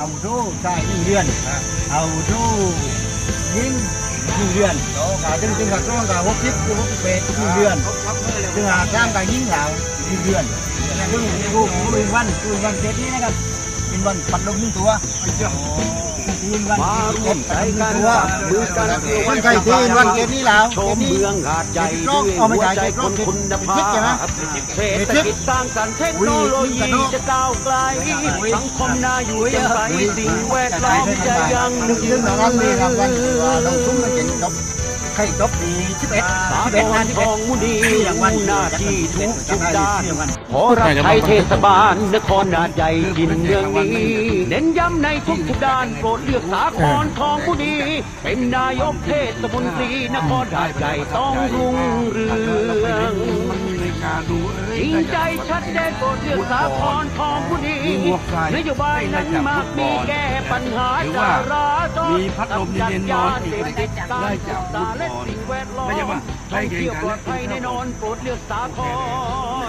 เอาทูใช่หนึ่งเดือนเอาทูยิงหนึ่งเดือนขาจึงจึงกับช่วงกับหกสิบหกสิบแปดหนึ่งเดือนจึงหาข้ามกับยิงเหล่าหนึ่งเดือนซึ่งกูกูอินวันกูอินวันเจ็ดนี้นะครับอินวันปัดลมหนึ่งตัวอินวัน มาร่วมใจกันตัวมือกันคนไทยที่อินวันเจ็ดนี้แล้วชเจ็มดนี้เมืองหาดใหญ่ด้วยหัวใจคนคุณภาพเศรษฐกิจสร้างสรรค์เทคโนโลยีจะก้าวไกลสังคมน่าอยู่แจ่มใสสิ่งแวดล้อมจะยังนึกถึงตอนนั้นเลยครับวัน ที่ว่าเราซุ้มมันเจ็ดจบใครจบปีสิบเอ็ดสาสิบธเอ็ดรงานณ์สิบทเอ็ดองมุนีอย่างวันหน้าที่ทุกทุกด้านวันขอรับใช้เทศบาลนครนาใจดินเมืองนี้ เน้นย้ำในทุกทุกๆด้านโปรดเลือกสาครทองผู้ดีเป็นนายกเทศมนตรีนครหาดใหญ่ต้องรุ่งเรือง จริงใจชัดเจนโปรดเลือกสาครทองผู้ดีนโยบายนั้นมากมีแก้ปัญหาจราจรมีพัดลมเย็นๆนอนอีกได้จากการศึกษาและสิ่งแวดล้อมไม่ใช่ว่าใกล้ท่องเคียเที่งยวกันปลอดภัยแน่นอนโปรดเลือกสาค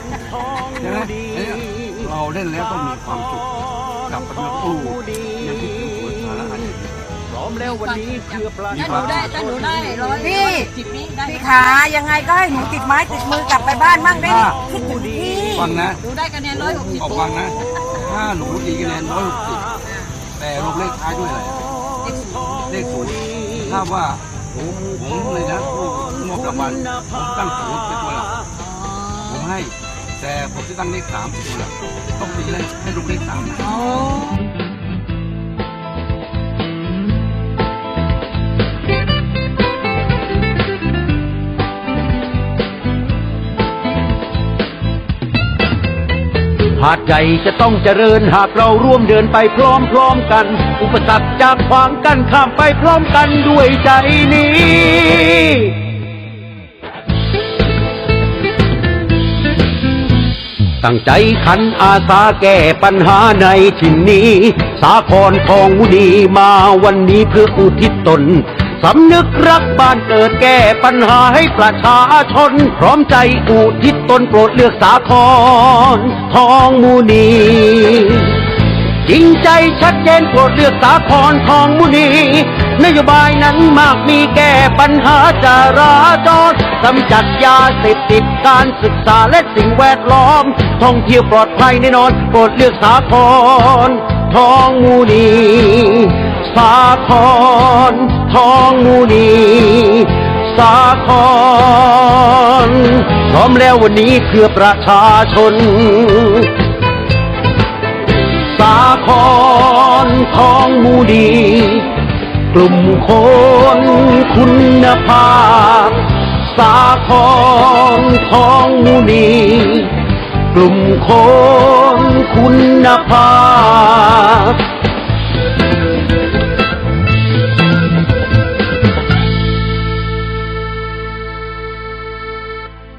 รทองใช่ไหมดีเราเล่นแล้วต้องมีความสุขกับประตู พร้อมแล้ววันนี้เพื่อประถ้าชาหนูได้ถ้าหนูได้ร้อยพี่ สิบนี้ได้พี่ขายังไงก็ให้หนูติดไม้ติดมือกลับไปบ้านบ้างได้คิดถึงพี่ฟังนะหนูได้คะแนนร้อยหกสิบออกฟังนะถ้าหนูดีคะแนนร้อยหกสิบแต่ลงเลขท้ายด้วยอะไรเลขศูนย์ถ้าว่าผมผมเลยนะผู้มอบรางวัลผมตั้งศูนย์เป็นตัวหลักผมให้ แต่ผมจะตั้งเลขสามเป็นตัวหลักต้องตีเลยให้ลงเลขสามนะ หาดใหญ่จะต้องเจริญหากเราร่วมเดินไปพร้อมๆกัน อุปสรรคจากขวางกันข้ามไปพร้อมกันด้วยใจนี้ตั้งใจขันอาสาแก้ปัญหาในถิ่นนี้ สาครทองมุนีมาวันนี้เพื่ออุทิศตน สำนึกรักบ้านเกิดแก้ปัญหาให้ประชาชน พร้อมใจอุทิศตนโปรดเลือกสาครทองมุนีจริงใจชัดเจนโปรดเลือกสาครทองมุนีนโยบายนั้นมากมีแก้ปัญหาจราจรกำจัดยาเสพติดการศึกษาและสิ่งแวดล้อม ท่องเที่ยวปลอดภัยแน่นอนโปรดเลือกสาครทองมุนีสาคร ทองมุนีสาครพร้อมแล้ววันนี้เพื่อประชาชน สาครทองมูดี กลุ่มคนคุณภาพ สาครทองมูดีกลุ่มคนคุณภาพ